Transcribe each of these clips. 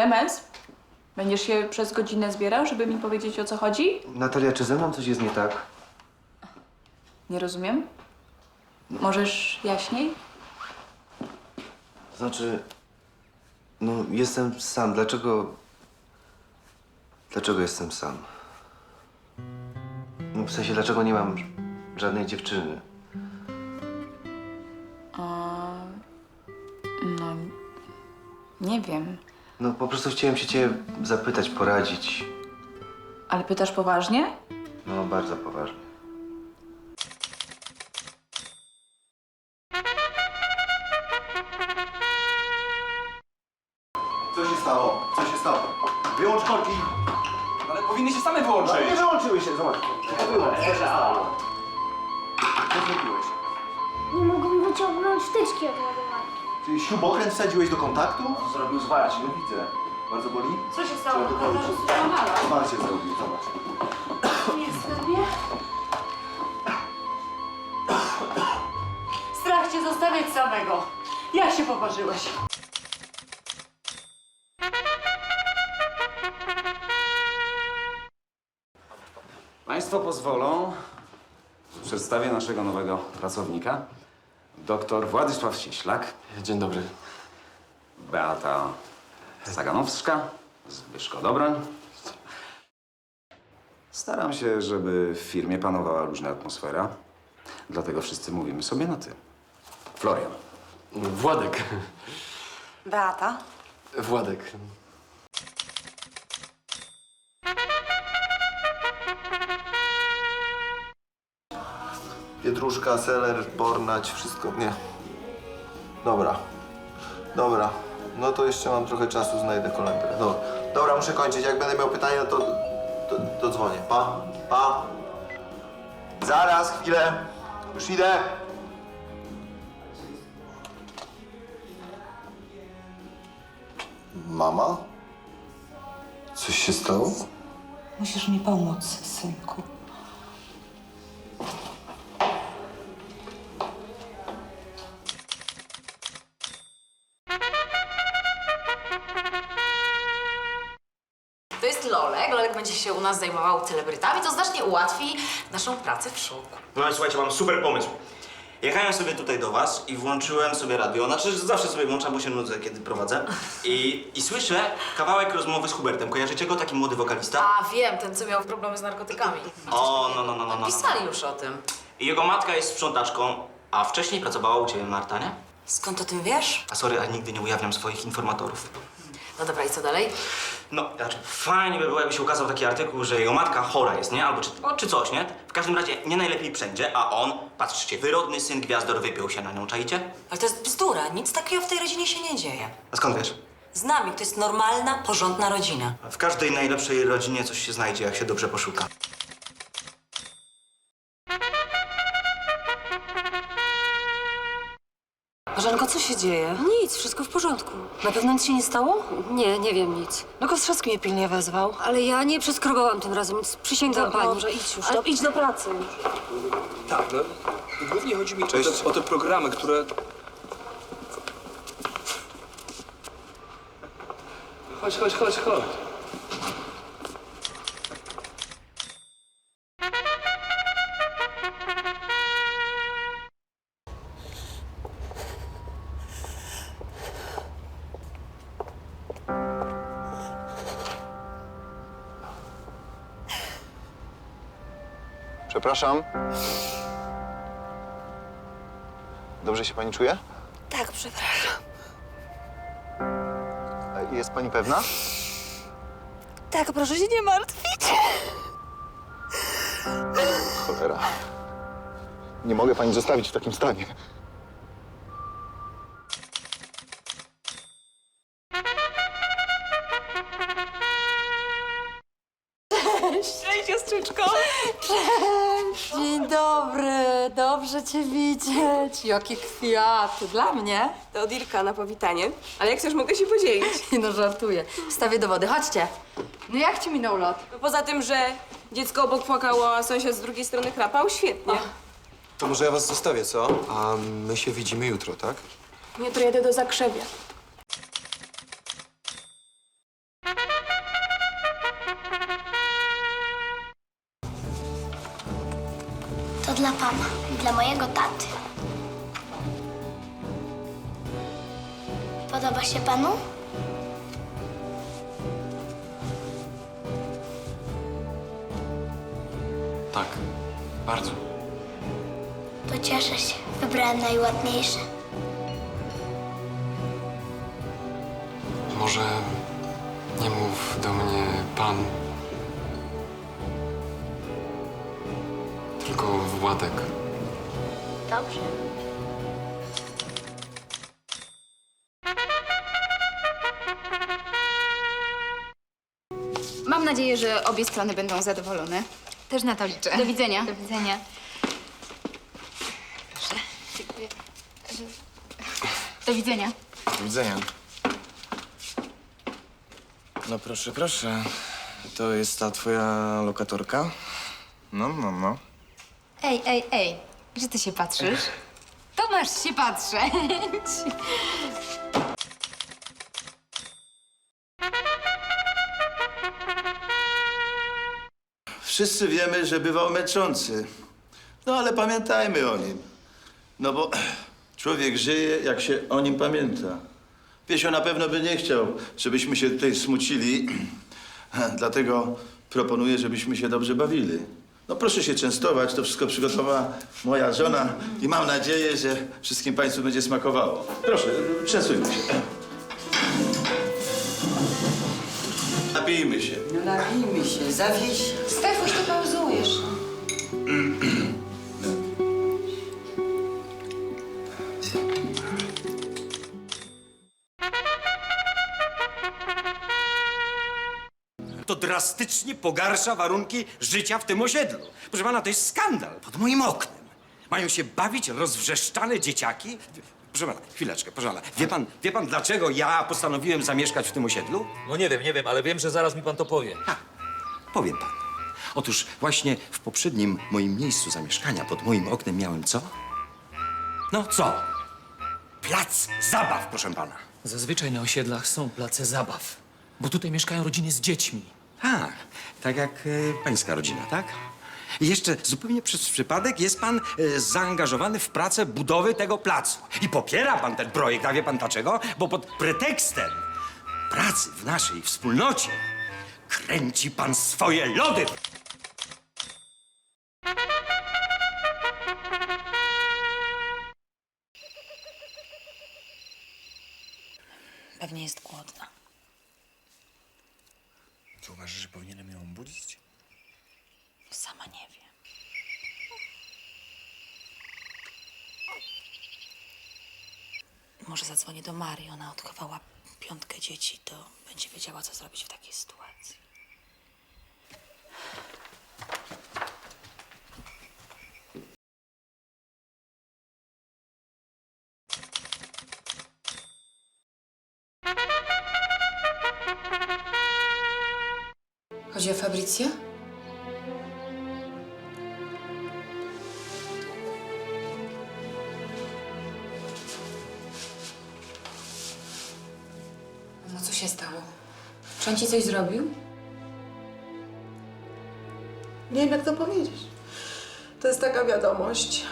Klemens, będziesz się przez godzinę zbierał, żeby mi powiedzieć o co chodzi? Natalia, czy ze mną coś jest nie tak? Nie rozumiem. Możesz jaśniej? Znaczy, no jestem sam. Dlaczego... Dlaczego jestem sam? No w sensie, dlaczego nie mam żadnej dziewczyny? No, nie wiem. No po prostu chciałem się ciebie zapytać, poradzić. Ale pytasz poważnie? No bardzo poważnie. Co się stało? Co się stało? Wyłącz korki! Ale powinny się same No wyłączyć. nie wyłączyły się, zobacz. Wyłącz, co się stało? Co zrobiłeś? Nie mogą wyciągnąć wtyczki od ładowarki. Czy śrubokręt wsadziłeś do kontaktu? Zrobił zwarcie, no widzę. Bardzo boli? Co się stało? Trzeba To zaraz złamała. Zwarcie zrobił, zobacz. Jest sobie. Strach cię zostawiać samego. Jak się poparzyłeś? Państwo pozwolą, przedstawię naszego nowego pracownika. Doktor Władysław Cieślak, Dzień dobry. Beata Zaganowska, Zbyszko Dobroń. Staram się, żeby w firmie panowała luźna atmosfera, dlatego wszyscy mówimy sobie na ty. Florian. Władek. Beata. Władek. Pietruszka, seler, pornać, wszystko, nie. Dobra. Dobra. No to jeszcze mam trochę czasu, znajdę kolendrę. Dobra. Dobra, muszę kończyć. Jak będę miał pytania, to, to, to dzwonię. Pa, pa. Zaraz, chwilę. Już idę. Mama? Coś się stało? Musisz mi pomóc, synku. U nas zajmował celebrytami, to znacznie ułatwi naszą pracę w szoku. No ale słuchajcie, mam super pomysł. Jechałem sobie tutaj do was i włączyłem sobie radio. Znaczy, że zawsze sobie włączam, bo się nudzę, kiedy prowadzę. I, I słyszę kawałek rozmowy z Hubertem. Kojarzycie go? Taki młody wokalista? A wiem, ten co miał problemy z narkotykami. O, no, no, no, no, no. Pisali już o tym. I jego matka jest sprzątaczką, a wcześniej pracowała u ciebie, Marta, nie? Skąd o tym wiesz? A sorry, a nigdy nie ujawniam swoich informatorów. No dobra, i co dalej? No, znaczy, fajnie by było, jakby się ukazał taki artykuł, że jego matka chora jest, nie? Albo czy, o, czy coś, nie? W każdym razie nie najlepiej wszędzie, a on, patrzcie, wyrodny syn gwiazdor wypiął się na nią, czaicie? Ale to jest bzdura. Nic takiego w tej rodzinie się nie dzieje. A skąd wiesz? Znam ich. To jest normalna, porządna rodzina. W każdej najlepszej rodzinie coś się znajdzie, jak się dobrze poszuka. Marzenko, co się dzieje? Nic, wszystko w porządku. Na pewno nic się nie stało? Nie, nie wiem nic. No Kostrzewski mnie pilnie wezwał. Ale ja nie przeskrobałam tym razem, nic przysięgam Dobrze, pani. dobrze, idź już, Ale dobrze. idź do pracy. Tak, no. Głównie chodzi mi o te, o te programy, które... Chodź, chodź, chodź, chodź. Przepraszam. Dobrze się pani czuje? Tak, przepraszam. Jest pani pewna? Tak, proszę się nie martwić. Cholera. Nie mogę pani zostawić w takim stanie. Dobrze cię widzieć. Jakie kwiaty, dla mnie. To od Irka na powitanie. Ale jak chcesz, mogę się podzielić. Nie no, żartuję. Stawię dowody, chodźcie. No jak ci minął lot? Poza tym, że dziecko obok płakało, a sąsiad z drugiej strony chrapał, świetnie. To może ja was zostawię, co? A my się widzimy jutro, tak? Nie, to jedę do Zakrzewia. Dla pana dla mojego taty. Podoba się panu? Tak, bardzo. To cieszę się. Wybrałem najładniejsze. Może nie mów do mnie pan. Tylko Władek. Dobrze. Mam nadzieję, że obie strony będą zadowolone. Też na to liczę. Do widzenia. Do widzenia. Do widzenia. Do widzenia. No proszę, proszę. To jest ta twoja lokatorka? No, no, no. Ej, ej, ej. Że ty się patrzysz? To masz się patrzeć. Wszyscy wiemy, że bywał męczący. No ale pamiętajmy o nim. No bo człowiek żyje, jak się o nim pamięta. Piesio na pewno by nie chciał, żebyśmy się tutaj smucili. Dlatego proponuję, żebyśmy się dobrze bawili. No proszę się częstować, to wszystko przygotowała moja żona i mam nadzieję, że wszystkim Państwu będzie smakowało. Proszę, częstujmy się. Napijmy się. No napijmy się, zawieś. Stefuś, ty pauzujesz. To drastycznie pogarsza warunki życia w tym osiedlu. Proszę pana, to jest skandal pod moim oknem. Mają się bawić rozwrzeszczane dzieciaki? Proszę pana, chwileczkę, proszę pana. Wie pan, wie pan, dlaczego ja postanowiłem zamieszkać w tym osiedlu? No nie wiem, nie wiem, ale wiem, że zaraz mi pan to powie. Powiem panu. Otóż właśnie w poprzednim moim miejscu zamieszkania pod moim oknem miałem co? No co? Plac zabaw, proszę pana. Zazwyczaj na osiedlach są place zabaw, bo tutaj mieszkają rodziny z dziećmi. A, tak jak e, pańska rodzina, tak? I jeszcze zupełnie przez przypadek jest pan e, zaangażowany w pracę budowy tego placu. I popiera pan ten projekt, a wie pan dlaczego? Bo pod pretekstem pracy w naszej wspólnocie kręci pan swoje lody. Pewnie jest głodna. Czy uważasz, że powinienem ją obudzić? Sama nie wiem. Może zadzwonię do Marii. Ona odchowała piątkę dzieci, to będzie wiedziała, co zrobić w takiej sytuacji. Chodzi o Fabrycję? No co się stało? Czy on ci coś zrobił? Nie wiem, jak to powiedzieć. To jest taka wiadomość.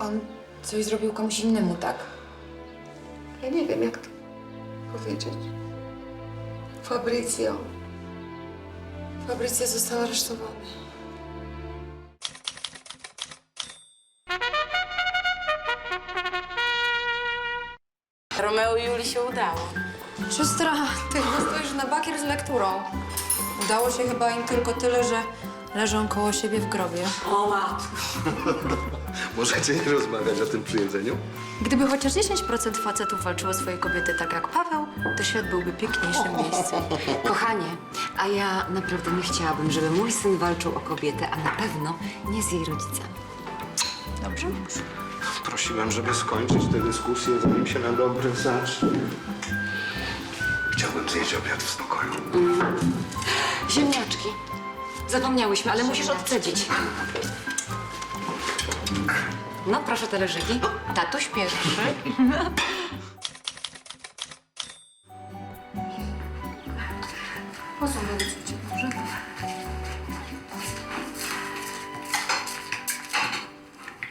On coś zrobił komuś innemu, tak? Ja nie wiem, jak to powiedzieć. Fabrycjo. Fabrycja został aresztowany. Romeo i Julii się udało. Siostra, ty chyba stoisz na bakier z lekturą. Udało się chyba im tylko tyle, że leżą koło siebie w grobie. O matko. Możecie nie rozmawiać o tym przy jedzeniu? Gdyby chociaż 10% facetów walczyło o swoje kobiety tak jak Paweł, to świat byłby piękniejszym miejscem. Kochanie, a ja naprawdę nie chciałabym, żeby mój syn walczył o kobietę, a na pewno nie z jej rodzicami. Dobrze. Prosiłem, żeby skończyć tę dyskusję, zanim się na dobre zacznie. Chciałbym zjeść obiad w spokoju. Ziemniaczki. Zapomniałyśmy, ale musisz odcedzić. No, proszę talerzyki. Tatuś pierwszy.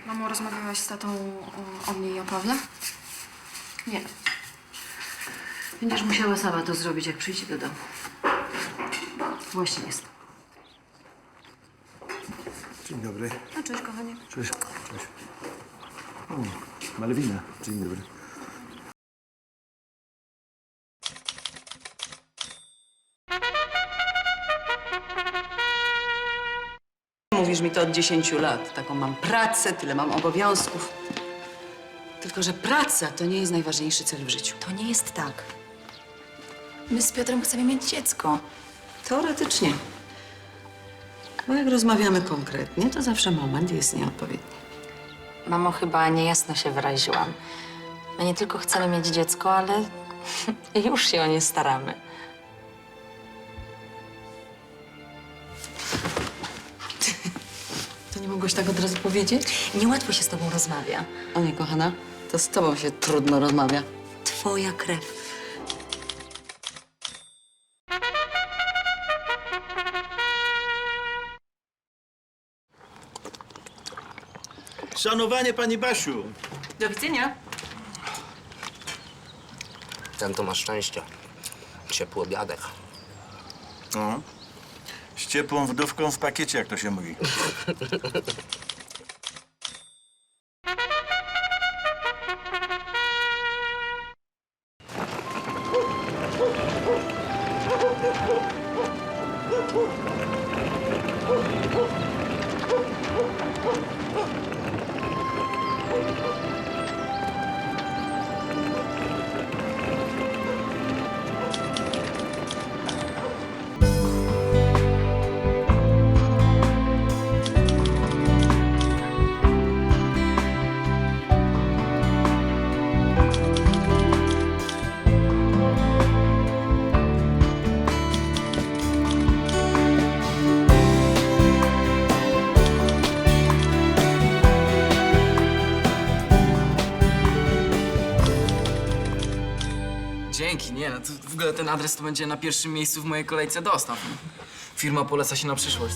Mamo, rozmawiałaś z tatą o, o mnie i o Pawle? Nie. Będziesz musiała sama to zrobić, jak przyjdzie do domu. Właśnie jest. Dzień dobry. No cześć, kochanie. Cześć. Cześć. O, Malwina. Dzień dobry. Mówisz mi to od 10 lat. Taką mam pracę, tyle mam obowiązków. Tylko, że praca to nie jest najważniejszy cel w życiu. To nie jest tak. My z Piotrem chcemy mieć dziecko. Teoretycznie. Bo jak rozmawiamy konkretnie, to zawsze moment jest nieodpowiedni. Mamo, chyba niejasno się wyraziłam. My nie tylko chcemy mieć dziecko, ale już się o nie staramy. To nie mogłeś tak od razu powiedzieć? Niełatwo się z tobą rozmawia. O nie, kochana, to z tobą się trudno rozmawia. Twoja krew. Szanowanie pani Basiu. Do widzenia. Ten to ma szczęście. Ciepły obiadek. No. Z ciepłą wdówką w pakiecie, jak to się mówi. ogóle ten adres to będzie na pierwszym miejscu w mojej kolejce dostaw. Firma poleca się na przyszłość.